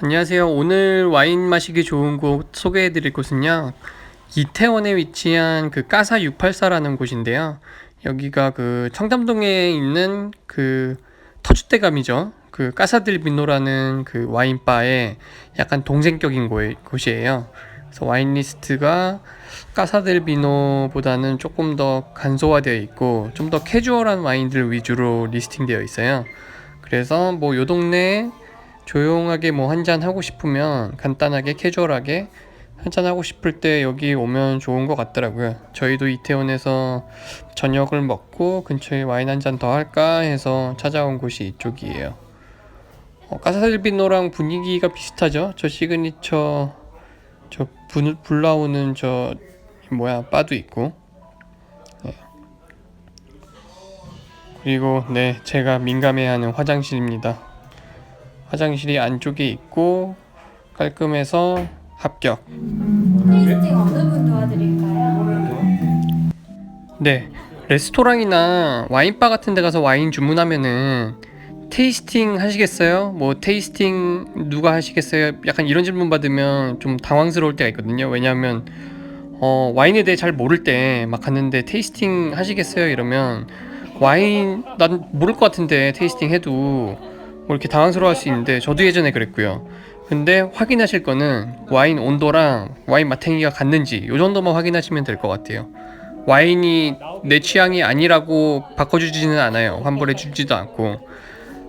안녕하세요. 오늘 와인 마시기 좋은 곳 소개해 드릴 곳은요. 이태원에 위치한 그 까사 684라는 곳인데요. 여기가 그 청담동에 있는 그 터줏대감이죠. 그 까사들 비노라는 그 와인바의 약간 동생격인 곳- 곳이에요. 그래서 와인 리스트가 까사들 비노보다는 조금 더 간소화되어 있고 좀 더 캐주얼한 와인들 위주로 리스팅되어 있어요. 그래서 뭐 요 동네에 조용하게 뭐 한잔 하고 싶으면 간단하게 캐주얼하게 한잔 하고 싶을 때 여기 오면 좋은 것 같더라고요. 저희도 이태원에서 저녁을 먹고 근처에 와인 한 잔 더 할까 해서 찾아온 곳이 이쪽이에요. 어, 까사들비노랑 분위기가 비슷하죠. 저 시그니처 저 불, 불 나오는 저 뭐야 바도 있고. 네. 그리고 네 제가 민감해하는 화장실입니다. 화장실이 안쪽에 있고 깔끔해서 합격. 테이스팅 어느 분 도와드릴까요? 네. 레스토랑이나 와인바 같은 데 가서 와인 주문하면은 테이스팅 하시겠어요? 뭐 테이스팅 누가 하시겠어요? 약간 이런 질문 받으면 좀 당황스러울 때가 있거든요. 왜냐하면 어, 와인에 대해 잘 모를 때 막 갔는데 테이스팅 하시겠어요? 이러면 와인 난 모를 것 같은데 테이스팅 해도 뭐 이렇게 당황스러워 할 수 있는데 저도 예전에 그랬고요. 근데 확인하실 거는 와인 온도랑 와인 마탱이가 같는지 요 정도만 확인하시면 될 것 같아요. 와인이 내 취향이 아니라고 바꿔주지는 않아요. 환불해 주지도 않고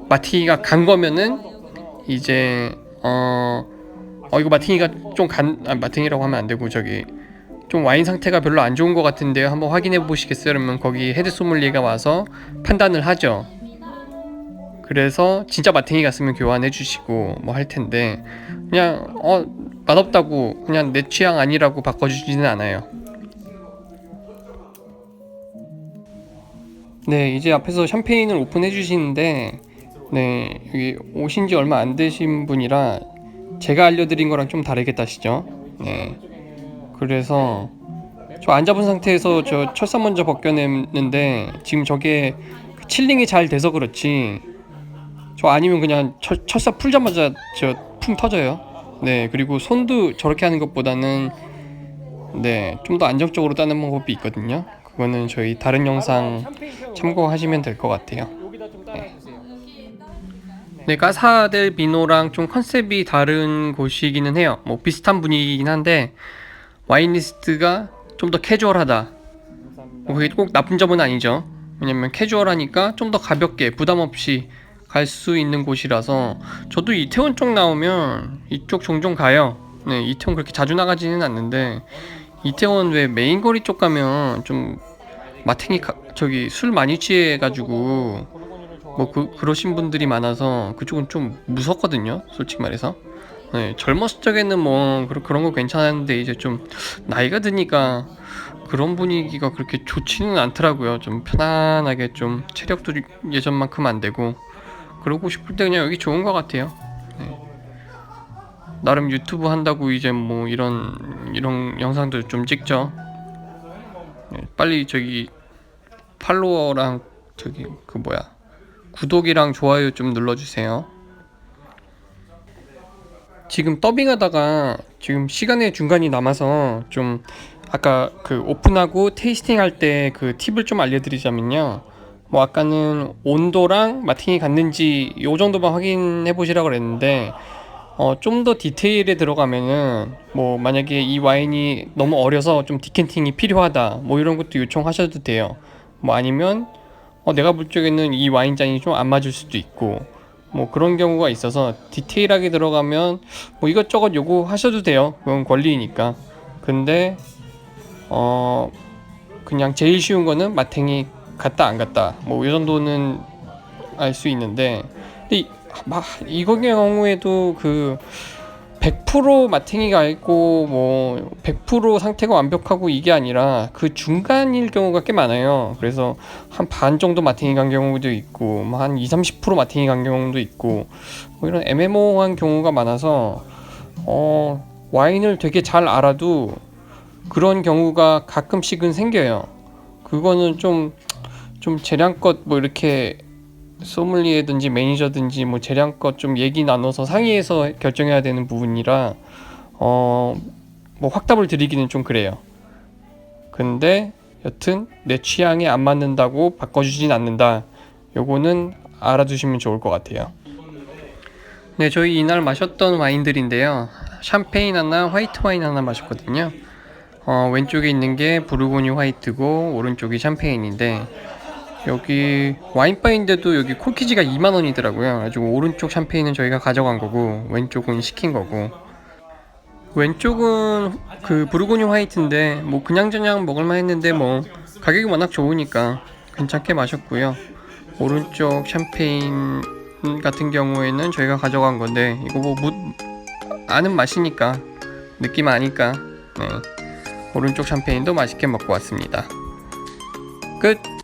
마티니가 간 거면은 이제 어, 어 이거 마티니가 좀간 아, 마티니라고 하면 안 되고 저기 좀 와인 상태가 별로 안 좋은 것 같은데요. 한번 확인해 보시겠어요? 그러면 거기 헤드 소믈리에가 와서 판단을 하죠. 그래서 진짜 마탱이 갔으면 교환해 주시고 뭐 할 텐데 그냥 어 맛없다고 그냥 내 취향 아니라고 바꿔주지는 않아요. 네, 이제 앞에서 샴페인을 오픈해 주시는데 네, 여기 오신 지 얼마 안 되신 분이라 제가 알려드린 거랑 좀 다르겠다시죠? 네. 그래서 저안 잡은 상태에서 저 철사 먼저 벗겨냈는데 지금 저게 그 칠링이 잘 돼서 그렇지 저 아니면 그냥 철, 철사 풀자마자 저 풍 터져요. 네, 그리고 손도 저렇게 하는 것보다는 네, 좀 더 안정적으로 따는 방법이 있거든요. 그거는 저희 다른 영상 참고하시면 될 것 같아요. 네, 까사델 비노랑 좀 컨셉이 다른 곳이기는 해요. 뭐 비슷한 분위기긴 한데 와인 리스트가 좀 더 캐주얼하다. 뭐 그게 꼭 나쁜 점은 아니죠. 왜냐면 캐주얼하니까 좀 더 가볍게 부담 없이 갈 수 있는 곳이라서 저도 이태원 쪽 나오면 이쪽 종종 가요. 네, 이태원 그렇게 자주 나가지는 않는데 이태원 왜 메인 거리 쪽 가면 좀 마탱이 가, 저기 술 많이 취해 가지고 뭐 그, 그러신 분들이 많아서 그쪽은 좀 무섭거든요 솔직히 말해서. 네, 젊었을 적에는 뭐 그런, 그런 거 괜찮았는데 이제 좀 나이가 드니까 그런 분위기가 그렇게 좋지는 않더라고요. 좀 편안하게 좀 체력도 예전만큼 안 되고 그러고 싶을 때 그냥 여기 좋은 것 같아요 네. 나름 유튜브 한다고 이제 뭐 이런 이런 영상들 좀 찍죠 네, 빨리 저기 팔로워랑 저기 그 뭐야 구독이랑 좋아요 좀 눌러주세요. 지금 더빙하다가 지금 시간의 중간이 남아서 좀 아까 그 오픈하고 테이스팅 할 때 그 팁을 좀 알려드리자면요. 뭐 아까는 온도랑 마팅이 같는지 요 정도만 확인해 보시라고 그랬는데 어, 좀 더 디테일에 들어가면은 뭐 만약에 이 와인이 너무 어려서 좀 디켄팅이 필요하다 뭐 이런 것도 요청하셔도 돼요. 뭐 아니면 어, 내가 볼 적에는 이 와인 잔이 좀 안 맞을 수도 있고 뭐 그런 경우가 있어서 디테일하게 들어가면 뭐 이것저것 요구하셔도 돼요. 그건 권리니까. 근데 어 그냥 제일 쉬운 거는 마탱이 갔다 안 갔다 뭐 이 정도는 알 수 있는데 근데 이, 막 이거 경우에도 그 100% 마탱이가 있고 뭐 100% 상태가 완벽하고 이게 아니라 그 중간일 경우가 꽤 많아요. 그래서 한 반 정도 마탱이 간 경우도 있고 뭐한 2, 30% 마탱이 간 경우도 있고 뭐 이런 애매모호한 경우가 많아서 어 와인을 되게 잘 알아도 그런 경우가 가끔씩은 생겨요. 그거는 좀 좀 재량껏 뭐 이렇게 소믈리에든지 매니저든지 뭐 재량껏 좀 얘기 나눠서 상의해서 결정해야 되는 부분이라 어 뭐 확답을 드리기는 좀 그래요. 근데 여튼 내 취향에 안 맞는다고 바꿔주진 않는다. 요거는 알아두시면 좋을 것 같아요. 네, 저희 이날 마셨던 와인들인데요. 샴페인 하나, 화이트 와인 하나 마셨거든요. 어, 왼쪽에 있는 게 부르고뉴 화이트고 오른쪽이 샴페인인데 여기 와인바인데도 여기 콜키지가 2만 원이더라고요. 가지고 오른쪽 샴페인은 저희가 가져간 거고 왼쪽은 시킨 거고 왼쪽은 그 부르고뉴 화이트인데 뭐 그냥저냥 먹을만 했는데 뭐 가격이 워낙 좋으니까 괜찮게 마셨고요. 오른쪽 샴페인 같은 경우에는 저희가 가져간 건데 이거 뭐 무, 아는 맛이니까 느낌 아니까 네. 오른쪽 샴페인도 맛있게 먹고 왔습니다. 끝.